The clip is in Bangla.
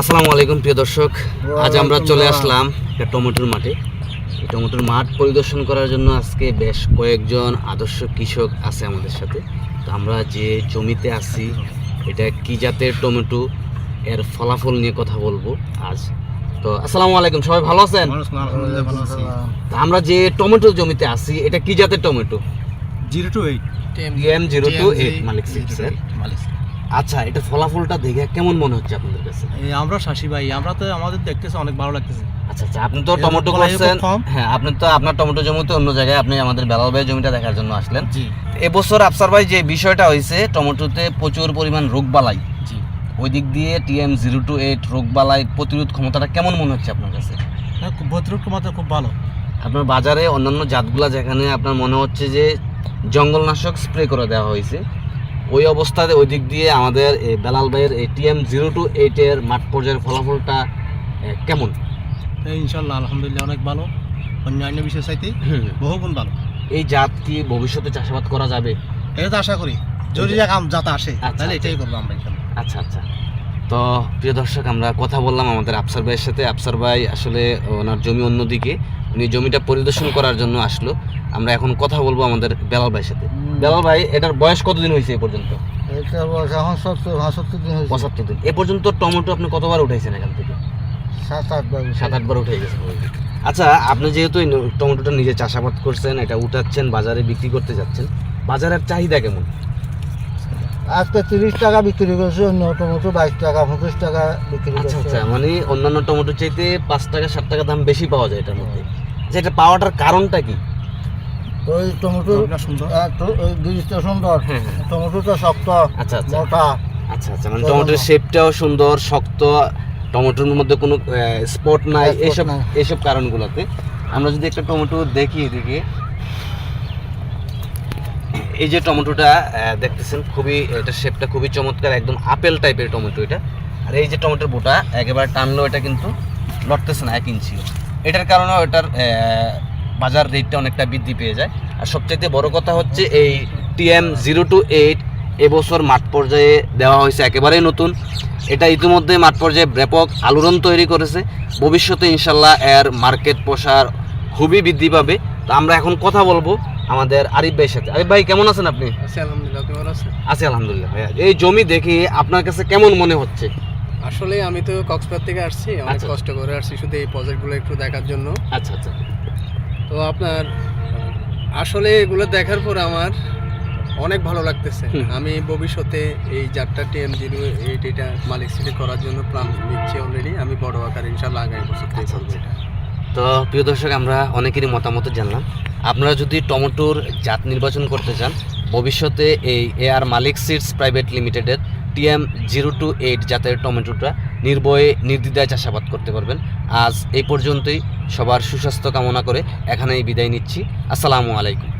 আসসালামু আলাইকুম প্রিয় দর্শক। আজ আমরা চলে আসলাম একটা টমেটোর মাঠে। এই টমেটোর মাঠ পরিদর্শন করার জন্য আজকে বেশ কয়েকজন আদর্শ কৃষক আছে আমাদের সাথে। তো আমরা যে জমিতে আছি এটা কি জাতের টমেটো? এর ফলাফল নিয়ে কথা বলব আজ। তো আসসালামু আলাইকুম সবাই ভালো আছেন? তো আমরা যে টমেটো জমিতে আছি এটা কি জাতের tomato? Zero two eight. M zero two eight Malik সিক্সের আচ্ছা এটা ফলাফলটা দেখে কেমন মনে হচ্ছে আপনাদের কাছে? আমরা শাসি ভাই আমরা তো আমাদের দেখতেছে অনেক ভালো লাগতেছে। আচ্ছা আচ্ছা আপনি তো টমেটো করছেন। হ্যাঁ আপনি তো আপনার টমেটো জমিতে অন্য জায়গায় আপনি আমাদের বেলাল ভাই জমিটা দেখার জন্য আসলেন। এবছর আফসার ভাই যে বিষয়টা হয়েছে টমেটোতে প্রচুর পরিমাণ রোগবালাই জি। ওই দিক দিয়ে টিএম জিরো টু এইট রোগবালাই প্রতিরোধ ক্ষমতাটা কেমন মনে হচ্ছে আপনার কাছে? হ্যাঁ ভদ্রক মাত্রা খুব ভালো। আপনার বাজারে অন্যান্য জাতগুলা যেখানে আপনার মনে হচ্ছে যে জঙ্গলনাশক স্প্রে করে দেওয়া হয়েছে ওই অবস্থাতে ওই দিক দিয়ে আমাদের এই বেলাল ভাইয়ের এই টিএম জিরো টু এইটের মাঠ পর্যায়ের ফলাফলটা কেমন? ইনশাল্লাহ আলহামদুলিল্লাহ অনেক ভালো। অন্যান্য বিষয় চাইতে বহুগুণ ভালো। এই জাত কি ভবিষ্যতে চাষাবাদ করা যাবে? এটা তো আশা করি। যদি কাম যাতে আসে আচ্ছা, তাহলে আচ্ছা। এটাই করব আমরা আচ্ছা আচ্ছা। তো প্রিয় দর্শক আমরা কথা বললাম আমাদের আফসার ভাইয়ের সাথে। আফসার ভাই আসলে ওনার জমি অন্যদিকে। উনি জমিটা পরিদর্শন করার জন্য আসলো। আমরা এখন কথা বলব আমাদের বেলাল ভাইয়ের সাথে। বেলাল ভাই এটার বয়স কতদিন হয়েছে এ পর্যন্ত? এটা বয়স এখন সত্তর পঁচাত্তর দিন হয়েছে। পঁচাত্তর দিন। এ পর্যন্ত টমেটো আপনি কতবার উঠাইছেন এখান থেকে? সাত আট বার সাত আটবার উঠে গেছে। আচ্ছা আপনি যেহেতু টমেটোটা নিজে চাষাবাদ করছেন এটা উঠাচ্ছেন বাজারে বিক্রি করতে যাচ্ছেন বাজারের চাহিদা কেমন? আজকে তিরিশ টাকা বিক্রি করছে অন্য টমেটো বাইশ টাকা পঁচিশ টাকা বিক্রি আচ্ছা করছে। আচ্ছা মানে অন্যান্য টমেটোর চাইতে পাঁচ টাকা সাত টাকা দাম বেশি পাওয়া যায় এটার মধ্যে। এটা পাওয়াটার কারণটা কি? ওই টমেটো সুন্দর। ওই বীজটা সুন্দর। হ্যাঁ হ্যাঁ। টমেটোটা শক্ত আচ্ছা আচ্ছা। মোটা। আচ্ছা আচ্ছা মানে টমেটোর শেপটাও সুন্দর শক্ত টমেটোর মধ্যে কোনো স্পট নাই এইসব এইসব কারণগুলোতে। আমরা যদি একটা টমেটো দেখি এদিকে। এই যে টমেটোটা দেখতেছেন খুবই এটা শেপটা খুবই চমৎকার একদম আপেল টাইপের টমেটো এটা। আর এই যে টমেটোর বোটা একেবারে টানলেও এটা কিন্তু লড়তেছে না এক ইঞ্চি এটার কারণে এটার বাজার রেটটা অনেকটা বৃদ্ধি পেয়ে যায়। আর সবচাইতে বড় কথা হচ্ছে এই টিএম জিরো টু এইট এবছর মাঠ পর্যায়ে দেওয়া হয়েছে একেবারেই নতুন। এটা ইতিমধ্যে মাঠ পর্যায়ে ব্যাপক আলোড়ন তৈরি করেছে। ভবিষ্যতে ইনশাল্লাহ এর মার্কেট প্রসার খুবই বৃদ্ধি পাবে। তো আমরা এখন কথা বলব আমাদের আরিফ ভাইয়ের সাথে। আরিফ ভাই কেমন আছেন আপনি? আচ্ছা আলহামদুলিল্লাহ আছি আলহামদুলিল্লাহ ভাইয়া। এই জমি দেখে আপনার কাছে কেমন মনে হচ্ছে? আসলে আমি তো কক্সবাজার থেকে আসছি অনেক আচ্ছা। কষ্ট করে আসছি শুধু এই প্রজেক্টগুলো একটু দেখার জন্য। আচ্ছা আচ্ছা। তো আপনার আসলে এগুলো দেখার পর আমার অনেক ভালো লাগতেছে। আমি ভবিষ্যতে এই যাত্রা টিএম জিরো এইট এটা মালিক সিটি করার জন্য প্ল্যান নিচ্ছি অলরেডি আমি বড় আকার ইনশাল্লাহ আগামী বছর থেকে আচ্ছা, এটা। তো প্রিয় দর্শক আমরা অনেকেরই মতামত জানলাম। আপনারা যদি টমেটোর জাত নির্বাচন করতে চান ভবিষ্যতে এই A R Malik seeds private লিমিটেডের টিএম জিরো টু এইট জাতের টমেটোটা নির্ভয়ে, নির্দ্বিধায় চাষাবাদ করতে পারবেন। আজ এই পর্যন্তই। সবার সুস্বাস্থ্য কামনা করে এখানেই বিদায় নিচ্ছি। আসসালামু আলাইকুম।